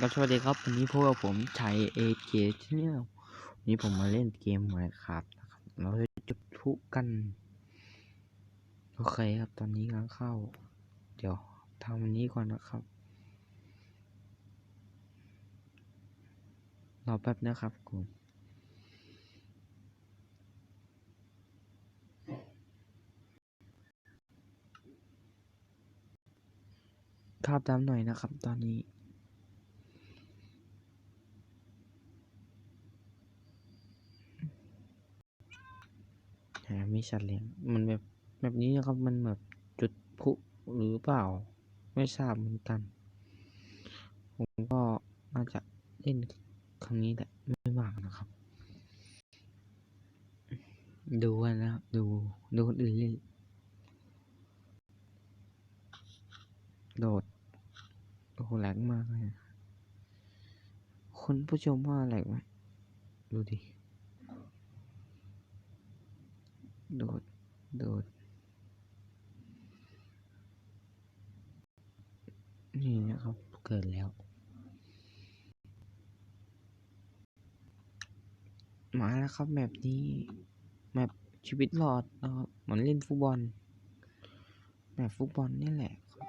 ก็สวัสดีครับวันนี้พวกบผมชัยเอเจชแนลวันนี้ผมมาเล่นเกมหมายครับนะครับเราจะจุดพลุกันโอเคครับตอนนี้กำลังเข้า เดี๋ยวทำอันนี้ก่อนนะครับรอแป๊บนะครับคุณภาพดำหน่อยนะครับ ตอนนี้ มมีสัตว์เลี้ยงมันแบบแบบนี้นะครับมันแบบจุดพุหรือเปล่า ไม่ทราบเหมือนกัน ผมก็น่าจะเล่นครั้งนี้แหละไม่มากนะครับ ดูนะครับ ดูดูคนอื่นเล่นโดดโอ้โหแหลกมากเลยคุณผู้ชมว่าแหลกไหมดูดิ โดด โดด นี่นะครับ เกิดแล้ว มาแล้วครับแบบนี้แมปชีวิตรอดนะครับเหมือนเล่นฟุตบอลแมปฟุตบอลนี่แหละครับ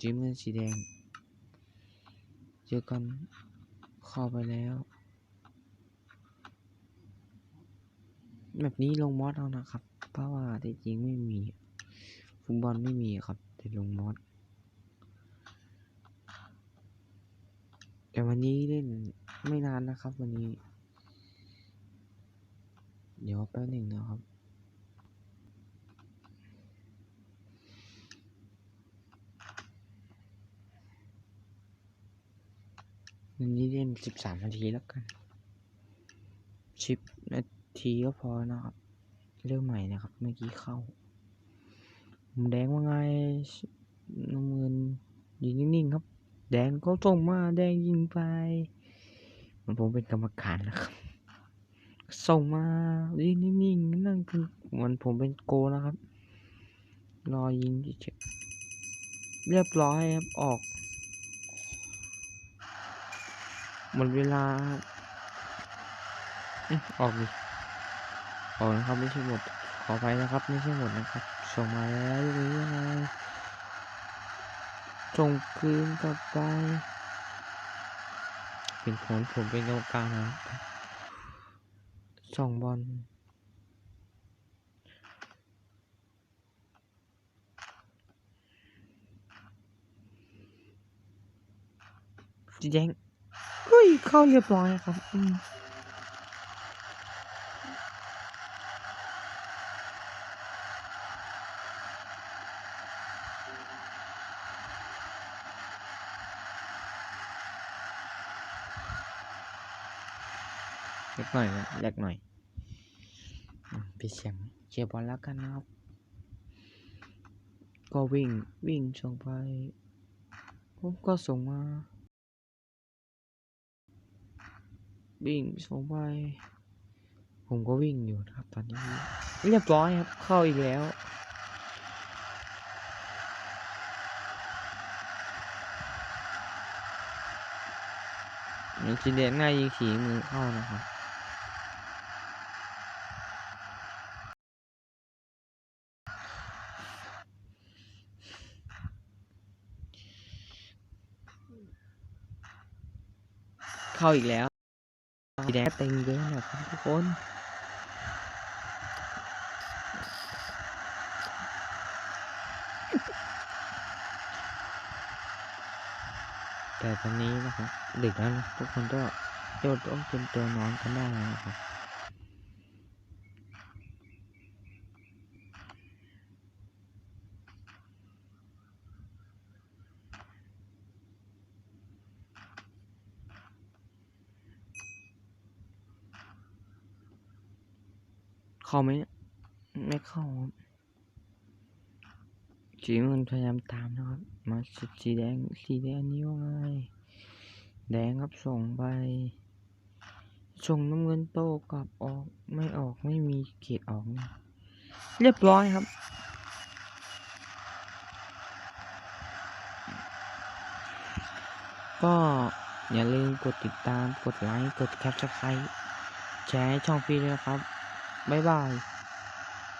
จีมือสีแดง เจอกันเข้าไปแล้ว แบบนี้ลงมอสเอานะครับ เพราะว่าที่จริงไม่มี ฟุตบอลไม่มีครับ แต่ลงมอสแต่วันนี้เล่นไม่นานนะครับ วันนี้ เดี๋ยวแป๊บหนึ่งนะครับวันนี้เล่นสิบสามนาทีแล้วกันชิปนาที ทีก็พอนะครับ เริ่มใหม่นะครับ เมื่อกี้เข้ามุมแดงว่าไงน้ำเงินยืนนิ่งๆครับ แดงเขาส่งมาแดงยิงไปมันผมเป็นกรรมการนะครับส่งมายืนนิ่งๆนั่นคือมันผมเป็นโกนะครับ รอยิงเฉยเรียบร้อยครับออกหมดเวลาเอ๊ะออกดิ ออนะครับไม่ใช่หมด ขอไปนะครับไม่ใช่หมดนะครับส่งมาแล้วหรือยังไงส่งคืนกลับไป เป็นผลผมเป็นกรรมการนะส่งบอลสีแดงเฮ้ยเข้าเรียบร้อยครับ เล็กหน่อยนะเล็กหน่อยอืมพี่เสียงเชียร์บอลแล้วกันนะครับ ก็วิ่งวิ่งส่งไปผมก็ส่งมาวิ่งส่งไป ผมก็วิ่งอยู่นะครับตอนนี้เรียบร้อยครับเข้าอีกแล้วมีจีเดนง่ายยิงขี่มือเข้านะครับ เข้าอีกแล้วสีแดงเต็มเยอะนะครับทุกคนแต่ตอนนี้นะครับดึกแล้วนะทุกคนก็โยนต้องเตรียมตัวนอนกันได้แล้วนะครับ เข้าไหมเนี่ยไม่เข้าครับสีมันพยายามตามนะครับ มาสีแดงสีแดงนี่ว่าไงแดงครับส่งไปส่งน้ำเงินโตกลับออกไม่ออกไม่มีเขตออกนะเรียบร้อยครับ ก็อย่าลืมกดติดตามกดไลค์ กดแคปชั่นแชร์ช่องพี่ด้วยนะครับ บ๊ายบาย